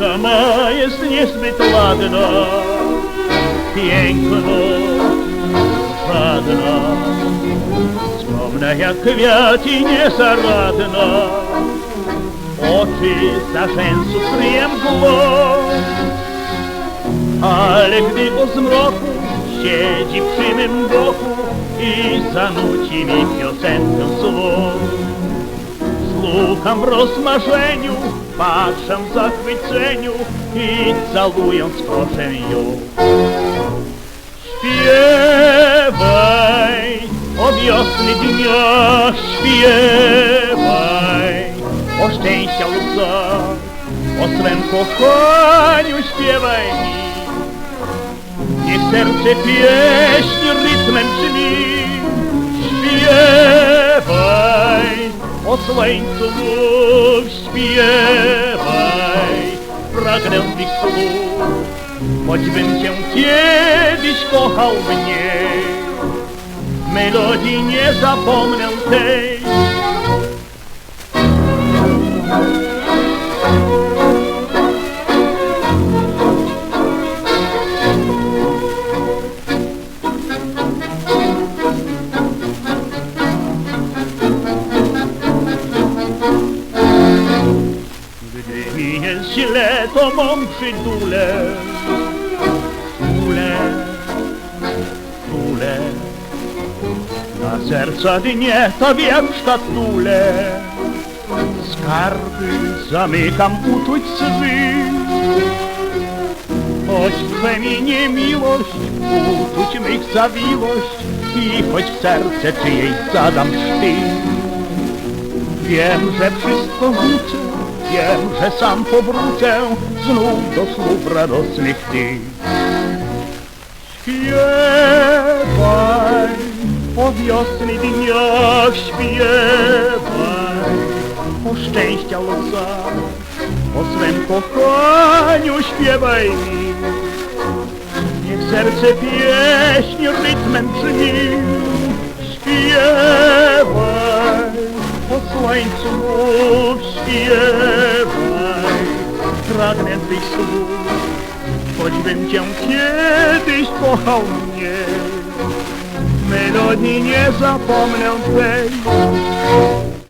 Córka ma jest niezbyt ładna, piękno, żadna. Słowna jak kwiat i niezaradna, oczy za rzęsu kryje mgłą. Ale gdy po zmroku siedzi przy mym boku i zanuci mi piosenkę swą. Słucham w rozmarzeniu, patrzę w zachwyceniu i całując proszę ją. Śpiewaj o wiosny dniach, śpiewaj o szczęścia łzach, o swym kochaniu śpiewaj mi. Niech serce pieśń rytmem brzmi, śpiewaj o słońcu pragnę tych słów, choćbym cię kiedyś kochał mniej, melodii nie zapomnę tej. Źle, to mą przytulę, tulę, tulę. Na serca dnie to wiem szkatule, skarby zamykam uczuć swych. Choć twe mi niemiłość, uczuć mych zawiłość i choć w serce czyjeś zadam sztyk. Wiem, że wszystko wrócę, wiem, że sam powrócę znów do słów radosnych tych. Śpiewaj o wiosny dniach, śpiewaj o szczęścia losach, o swym kochaniu śpiewaj mi. Niech serce pieśń rytmem brzmi, śpiewaj mów, śpiewaj, pragnę tych słów, choćbym cię kiedyś kochał mnie, melodii nie zapomnę tej.